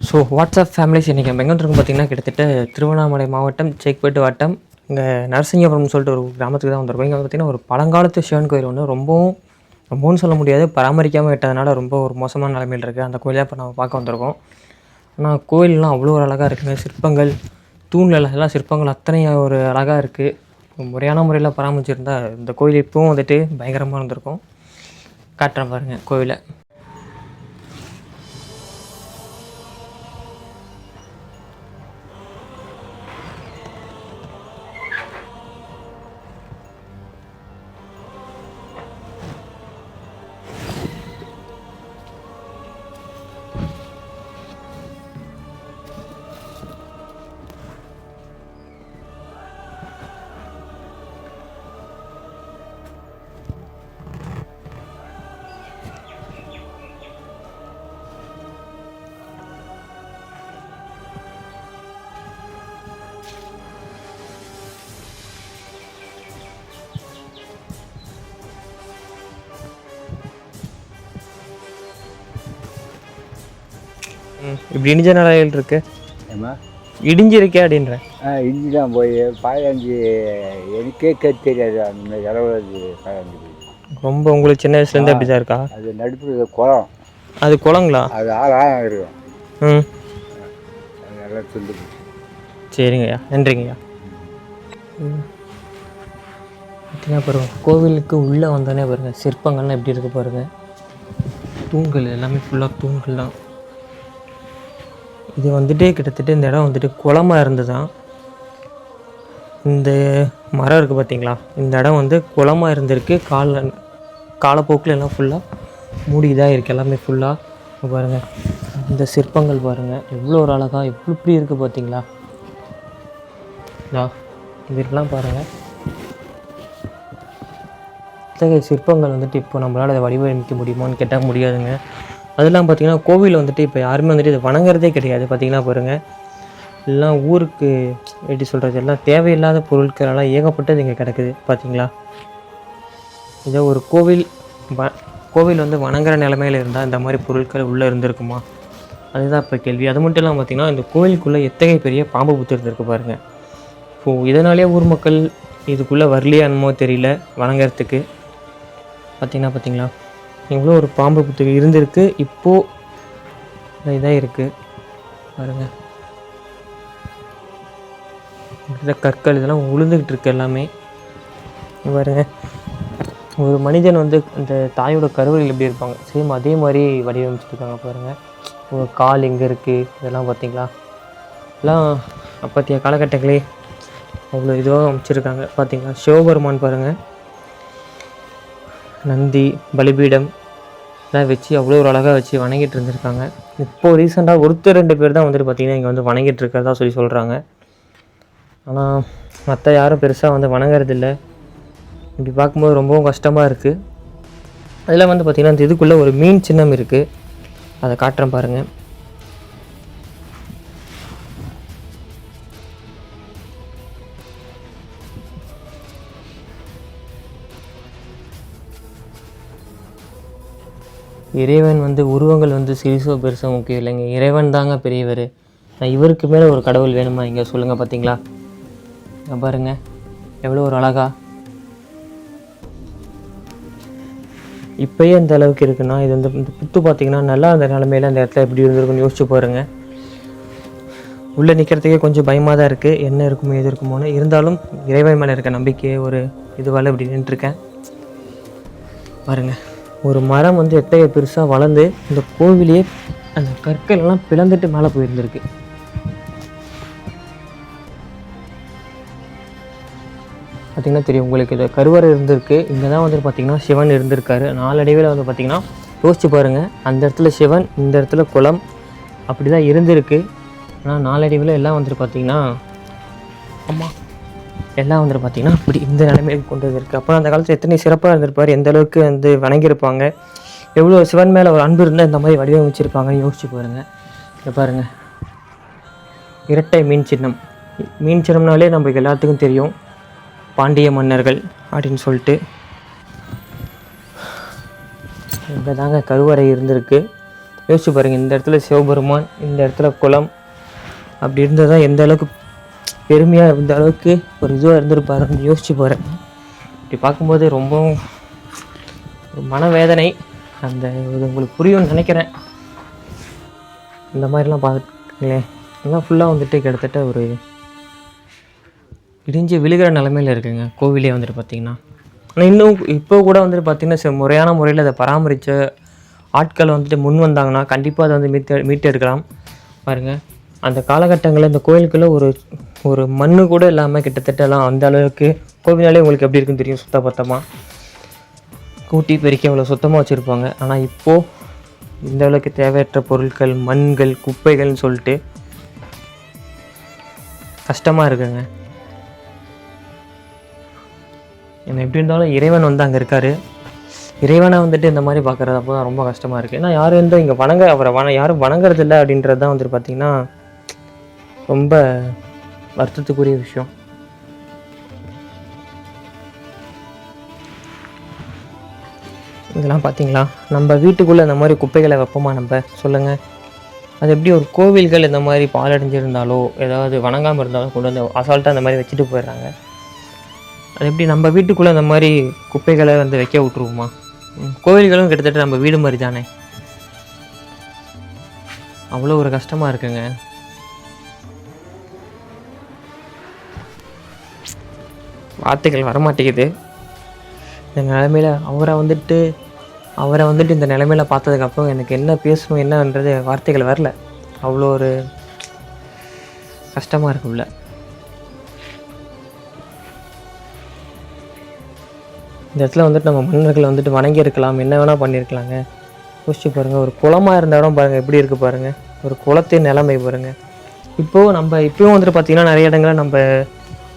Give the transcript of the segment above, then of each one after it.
So WhatsApp families இன்றைக்கி நம்ம எங்கே இருக்கும் பார்த்திங்கன்னா கிட்டத்தட்ட திருவண்ணாமலை மாவட்டம் சேக்பேட்டு வட்டம் இங்கே நரசிங்கபுரம்னு சொல்லிட்டு ஒரு கிராமத்துக்கு தான் வந்திருக்கோம். இங்கே பார்த்தீங்கன்னா ஒரு பழங்காலத்து சிவன் கோயில் ஒன்று ரொம்பவும் ரொம்பவும் சொல்ல முடியாது பராமரிக்காமல் விட்டதுனால ரொம்ப ஒரு மோசமான நிலைமையில் இருக்குது அந்த கோயிலை இப்போ நம்ம பார்க்க வந்திருக்கோம். ஆனால் கோயிலெலாம் அவ்வளோ ஒரு அழகாக இருக்குங்க. சிற்பங்கள் தூண்ல எல்லாம் சிற்பங்கள் அத்தனை ஒரு அழகாக இருக்குது முறையான முறையில் பராமரிச்சிருந்தால் இந்த கோயில் இப்போவும் வந்துட்டு பயங்கரமாக இருந்திருக்கும் காட்டுறேன் பாருங்கள் கோயிலை. இப்படி இடிஞ்ச நிலையில் இருக்கு. ஏம்மா? இடிஞ்சிருக்கே அப்படின்றேன் ஆ இஞ்சி தான் போய் பதினஞ்சு எனக்கே கேட்க தெரியாது அந்த அளவு பதினஞ்சு. ரொம்ப உங்களுக்கு சின்ன வயசுலேருந்து அப்படி தான் இருக்கா? அது நடுப்புற குளம். அது குளங்களா? அது ஆறு ஆழம் இருக்கும் ம். நல்லா சொல்லு சரிங்கய்யா நன்றிங்கய்யா. ம். பார்த்தீங்கன்னா பாருங்க கோவிலுக்கு உள்ளே வந்தோடனே பாருங்க சிற்பங்கள்லாம் எப்படி இருக்கு பாருங்க. தூண்கள் எல்லாமே ஃபுல்லாக தூண்கள் தான் இது வந்துட்டு கிட்டத்தட்ட இந்த இடம் வந்துட்டு குளமா இருந்ததுதான். இந்த மரம் இருக்குது பார்த்தீங்களா இந்த இடம் வந்து குளமாக இருந்திருக்கு. கால காலப்போக்கில் எல்லாம் ஃபுல்லாக மூடி இதாக இருக்குது எல்லாமே ஃபுல்லாக பாருங்கள் இந்த சிற்பங்கள் பாருங்கள் எவ்வளோ ஒரு அழகாக எவ்வளோ இப்படி இருக்குது பார்த்தீங்களா இதெல்லாம் பாருங்கள் இத்தகைய சிற்பங்கள் வந்துட்டு இப்போ நம்மளால் அதை வடிவமைக்க முடியுமான்னு கேட்டால் முடியாதுங்க. அதெல்லாம் பார்த்தீங்கன்னா கோவில் வந்துட்டு இப்போ யாருமே வந்துட்டு இதை வணங்குறதே கிடையாது. பார்த்தீங்கன்னா பாருங்கள் எல்லாம் ஊருக்கு எப்படி சொல்கிறது எல்லாம் தேவையில்லாத பொருட்கள் எல்லாம் ஏகப்பட்டது இங்கே கிடக்குது. பார்த்தீங்களா? இதோ ஒரு கோவில் வ கோவில் வந்து வணங்குற நிலமையில இருந்தால் இந்த மாதிரி பொருட்கள் உள்ளே இருந்திருக்குமா? அதுதான் இப்போ கேள்வி. அது மட்டும் இல்லாமல் பார்த்தீங்கன்னா இந்த கோவிலுக்குள்ளே எத்தகைய பெரிய பாம்பு புத்து இருந்திருக்கு பாருங்கள் இப்போது இதனாலே ஊர் மக்கள் இதுக்குள்ளே வரலையா என்னமோ தெரியல வணங்குறதுக்கு. பார்த்தீங்கன்னா பார்த்திங்களா? இவ்வளோ ஒரு பாம்பு புத்து இருந்திருக்கு. இப்போது இதாக இருக்குது பாருங்கள் கற்கள் இதெல்லாம் உளுந்துக்கிட்டு இருக்கு எல்லாமே. பாருங்க. ஒரு மனிதன் வந்து இந்த தாயோட கருவறையில் எப்படி இருப்பாங்க? சேம் அதே மாதிரி வடிவமைச்சிருக்காங்க பாருங்கள் ஒரு கால் எங்கே இருக்குது இதெல்லாம் பார்த்தீங்களா? எல்லாம் அப்பத்திய காலகட்டங்களே. அவ்வளோ இதுவாக அமைச்சிருக்காங்க. பார்த்தீங்களா சிவபெருமான் பாருங்கள் நந்தி பலிபீடம் எல்லாம் வச்சு அவ்வளோ ஒரு அழகாக வச்சு வணங்கிட்டு இருந்திருக்காங்க. இப்போ ரீசெண்டாக ஒருத்தர் ரெண்டு பேர் தான் வந்துட்டு பார்த்தீங்கன்னா இங்கே வந்து வணங்கிட்டு இருக்கிறதா சொல்லி சொல்கிறாங்க ஆனால் மற்ற யாரும் பெருசாக வந்து வணங்குறதில்ல. இப்படி பார்க்கும்போது ரொம்பவும் கஷ்டமாக இருக்குது அதில் வந்து பார்த்திங்கன்னா இந்த இதுக்குள்ளே ஒரு மீன் சின்னம் இருக்குது அதை காட்டுறேன் பாருங்கள் இறைவன் வந்து உருவங்கள் வந்து சிறிசோ பெருசோ முக்கியம் இல்லைங்க. இறைவன் தாங்க பெரியவர். நான் இவருக்கு மேலே ஒரு கடவுள் வேணுமா இங்கே சொல்லுங்கள் பார்த்தீங்களா பாருங்க. எவ்வளோ ஒரு அழகா. இப்போயே அந்த அளவுக்கு இருக்குன்னா இது வந்து இந்த புத்து பார்த்தீங்கன்னா நல்லா அந்த நிலமையில அந்த இடத்துல எப்படி இருந்திருக்குன்னு யோசிச்சு பாருங்கள் உள்ளே நிற்கிறதுக்கே கொஞ்சம் பயமாக தான் இருக்குது என்ன இருக்குமோ எது இருக்குமோன்னு. இருந்தாலும் இறைவன் மேலே இருக்க நம்பிக்கையே ஒரு இதுவால் இப்படி நின்றுருக்கேன். பாருங்கள் ஒரு மரம் வந்து எத்தகைய பெருசாக வளர்ந்து இந்த கோவிலையே அந்த கற்கள் எல்லாம் பிளந்துட்டு மேலே போயிருந்திருக்கு. பார்த்தீங்கன்னா தெரியும் உங்களுக்கு இது கருவறை இருந்திருக்கு. இங்கே தான் வந்து பார்த்தீங்கன்னா சிவன் இருந்திருக்காரு. நாளடைவில் வந்து பார்த்தீங்கன்னா யோசிச்சு பாருங்கள் அந்த இடத்துல சிவன் இந்த இடத்துல குளம் அப்படி தான் இருந்திருக்கு. ஆனால் நாளடைவில் எல்லாம் வந்துட்டு பார்த்தீங்கன்னா ஆமாம் எல்லாம் வந்துட்டு பார்த்திங்கன்னா இப்படி இந்த நிலைமைக்கு கொண்டு வந்திருக்கு. அப்புறம் அந்த காலத்தில் எத்தனை சிறப்பாக இருந்திருப்பார்? எந்த அளவுக்கு வந்து வணங்கியிருப்பாங்க? எவ்வளோ சிவன் மேலே ஒரு அன்பு இருந்தால் இந்த மாதிரி வடிவமைச்சிருப்பாங்கன்னு யோசிச்சு பாருங்கள் இங்கே பாருங்கள் இரட்டை மீன் சின்னம். மீன் சின்னம்னாலே நம்மளுக்கு எல்லாத்துக்கும் தெரியும். பாண்டிய மன்னர்கள் அப்படின்னு சொல்லிட்டு. இங்கே தாங்க கருவறை இருந்திருக்கு. யோசிச்சு பாருங்கள் இந்த இடத்துல சிவபெருமான் இந்த இடத்துல குளம் அப்படி இருந்தால் தான் எந்த அளவுக்கு பெருமையாக இருந்த அளவுக்கு ஒரு இதுவாக இருந்திருப்பாருன்னு யோசிச்சு போகிறேன் இப்படி பார்க்கும்போது ரொம்பவும் ஒரு மனவேதனை அந்த இது உங்களுக்கு புரியும்னு நினைக்கிறேன். இந்த மாதிரிலாம் பார்த்துங்களேன் எல்லாம் ஃபுல்லாக வந்துட்டு கிட்டத்தட்ட ஒரு இடிஞ்சு விழுகிற நிலமையில இருக்குங்க. கோவிலே வந்துட்டு பார்த்தீங்கன்னா. ஆனால் இன்னும் இப்போ கூட வந்துட்டு பார்த்தீங்கன்னா முறையான முறையில் அதை பராமரித்த ஆட்கள் வந்துட்டு முன் வந்தாங்கன்னா கண்டிப்பாக அதை வந்து மீட்டு மீட்டு எடுக்கலாம் பாருங்கள் அந்த காலகட்டங்களில் இந்த கோயிலுக்குள்ளே ஒரு ஒரு மண்ணு கூட இல்லாமல் கிட்டத்தட்ட எல்லாம் அந்த அளவுக்கு கோவினாலே உங்களுக்கு எப்படி இருக்குன்னு தெரியும் சுத்த பத்தமாக கூட்டி பெருக்கி அவ்வளோ சுத்தமாக வச்சுருப்பாங்க. ஆனால் இப்போது இந்த அளவுக்கு தேவையற்ற பொருட்கள் மண்கள் குப்பைகள்னு சொல்லிட்டு கஷ்டமாக இருக்குங்க. என்ன எப்படி இருந்தாலும் இறைவன் வந்து அங்கே இருக்கார். இறைவனை வந்துட்டு இந்த மாதிரி பார்க்குறது அப்போ தான் ரொம்ப கஷ்டமாக இருக்குது ஏன்னா யாரும் வந்து இங்கே வணங்க அவரை வண யாரும் வணங்குறது இல்லை அப்படின்றது தான் வந்துட்டு பார்த்திங்கன்னா ரொம்ப வருத்தத்துக்குரிய விஷயம். இதெல்லாம் பார்த்தீங்களா நம்ம வீட்டுக்குள்ளே இந்த மாதிரி குப்பைகளை வைப்போமா நம்ம சொல்லுங்கள் அது எப்படி ஒரு கோவில்கள் இந்த மாதிரி பாலடைஞ்சிருந்தாலோ ஏதாவது வணங்காமல் இருந்தாலும் கொண்டு வந்து அசால்ட்டாக அந்த மாதிரி வச்சுட்டு போயிடுறாங்க. அது எப்படி நம்ம வீட்டுக்குள்ளே இந்த மாதிரி குப்பைகளை வந்து வைக்க விட்ருவோமா ம், கோவில்களும் கிட்டத்தட்ட நம்ம வீடு மாதிரி தானே. அவ்வளோ ஒரு கஷ்டமாக இருக்குங்க. வார்த்தைகள் வரமாட்டேங்குது. இந்த நிலமையில அவரை வந்துட்டு அவரை வந்துட்டு இந்த நிலமையில பார்த்ததுக்கப்புறம் எனக்கு என்ன பேசணும் என்னன்றது வார்த்தைகள் வரல. அவ்வளோ ஒரு கஷ்டமாக இருக்கும்ல இந்த இடத்துல வந்துட்டு நம்ம மன்னர்களை வந்துட்டு வணங்கி இருக்கலாம் என்ன வேணால் பண்ணியிருக்கலாங்க யோசிச்சு பாருங்கள் ஒரு குளமாக இருந்த இடம் பாருங்கள் எப்படி இருக்குது பாருங்கள் ஒரு குளத்தின் நிலைமை பாருங்கள் இப்போது நம்ம இப்போவும் வந்துட்டு பார்த்திங்கன்னா நிறைய இடங்களில் நம்ம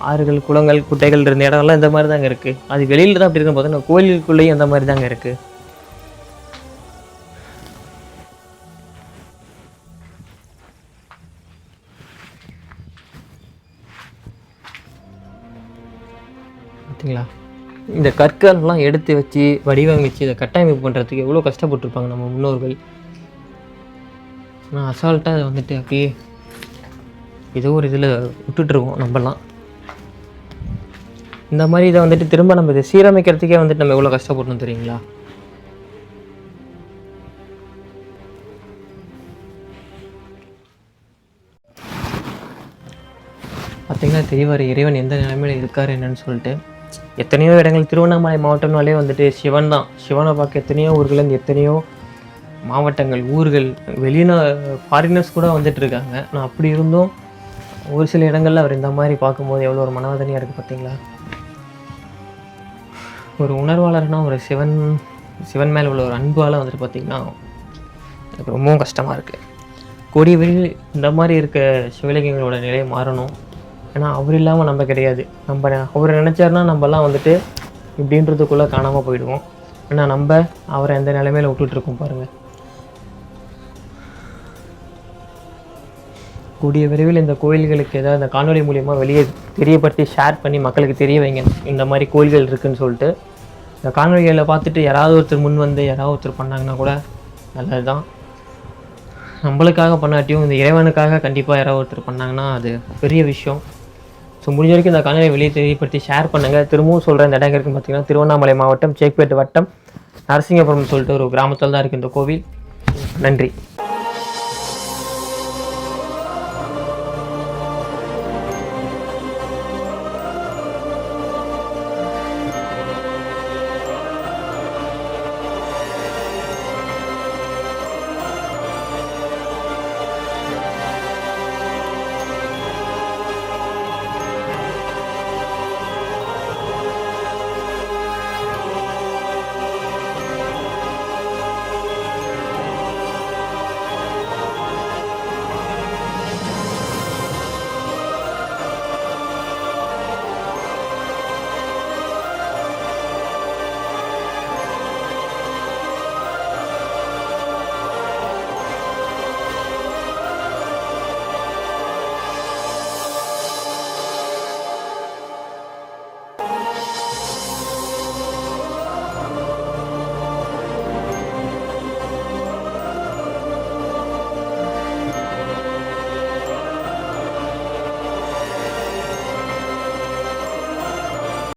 ஆறுகள் குளங்கள் குட்டைகள் இருந்த இடம்லாம் இந்த மாதிரி தாங்க இருக்குது அது வெளியில் தான் அப்படி இருக்கும் பார்த்தீங்கன்னா கோயிலுக்குள்ளேயும் அந்த மாதிரி தாங்க இருக்குது பார்த்தீங்களா இந்த கற்கள்லாம் எடுத்து வச்சு வடிவமைச்சு இதை கட்டமைப்பு பண்ணுறதுக்கு எவ்வளோ கஷ்டப்பட்டிருப்பாங்க நம்ம முன்னோர்கள். ஆனால் அசால்ட்டாக அதை வந்துட்டு அப்படியே ஏதோ ஒரு இதில் விட்டுட்ருக்கோம் நம்மலாம் இந்த மாதிரி இதை வந்துட்டு திரும்ப நம்ம இதை சீரமைக்கிறதுக்கே வந்துட்டு நம்ம எவ்வளோ கஷ்டப்படணும் தெரியுங்களா? பார்த்தீங்கன்னா தெரியவார் இறைவன் எந்த நிலைமையில் இருக்கார் என்னன்னு சொல்லிட்டு எத்தனையோ இடங்கள் திருவண்ணாமலை மாவட்டம்னாலே வந்துட்டு சிவன் தான். சிவனை பார்க்க எத்தனையோ ஊர்கள்லேருந்து எத்தனையோ மாவட்டங்கள் ஊர்கள் வெளியின ஃபாரினர்ஸ் கூட வந்துட்டு இருக்காங்க. நான் அப்படி இருந்தும் ஒரு சில இடங்களில் அவர் இந்த மாதிரி பார்க்கும்போது எவ்வளோ ஒரு மனவேதனையாக இருக்குது பார்த்தீங்களா? ஒரு உணர்வாளர்னால் ஒரு சிவன் சிவன் மேலே உள்ள ஒரு அன்பால் வந்துட்டு பார்த்திங்கன்னா எனக்கு ரொம்பவும் கஷ்டமாக இருக்குது கூடிய விரைவில் இந்த மாதிரி இருக்க சிவலிங்கங்களோட நிலை மாறணும். ஏன்னா அவர் இல்லாமல் நம்ம கிடையாது. நம்ம அவர் நினச்சாருன்னா நம்மலாம் வந்துட்டு இப்படின்றதுக்குள்ளே காணாமல் போயிடுவோம். ஏன்னா நம்ம அவரை எந்த நிலைமையில விட்டுட்ருக்கோம் பாருங்கள் கூடிய விரைவில் இந்த கோயில்களுக்கு ஏதாவது இந்த காணொளி மூலியமாக வெளியே தெரியப்படுத்தி ஷேர் பண்ணி மக்களுக்கு தெரிய வைங்க. இந்த மாதிரி கோயில்கள் இருக்குதுன்னு சொல்லிட்டு. இந்த காணொளிகளை பார்த்துட்டு யாராவது ஒருத்தர் முன் வந்து யாராவது ஒருத்தர் பண்ணாங்கன்னா கூட நல்லது தான் நம்மளுக்காக பண்ணாட்டியும் இந்த இறைவனுக்காக கண்டிப்பாக யாராவது ஒருத்தர் பண்ணாங்கன்னா அது பெரிய விஷயம். ஸோ முடிஞ்ச வரைக்கும் இந்த காணொலியை வெளியே தெரியப்படுத்தி ஷேர் பண்ணுங்கள் திரும்பவும் சொல்கிற இந்த இடம் இருக்குன்னு பார்த்தீங்கன்னா திருவண்ணாமலை மாவட்டம் சேக்பேட்டு வட்டம் நரசிங்கபுரம் சொல்லிட்டு ஒரு கிராமத்தில் தான் இருக்குது இந்த கோவில். நன்றி.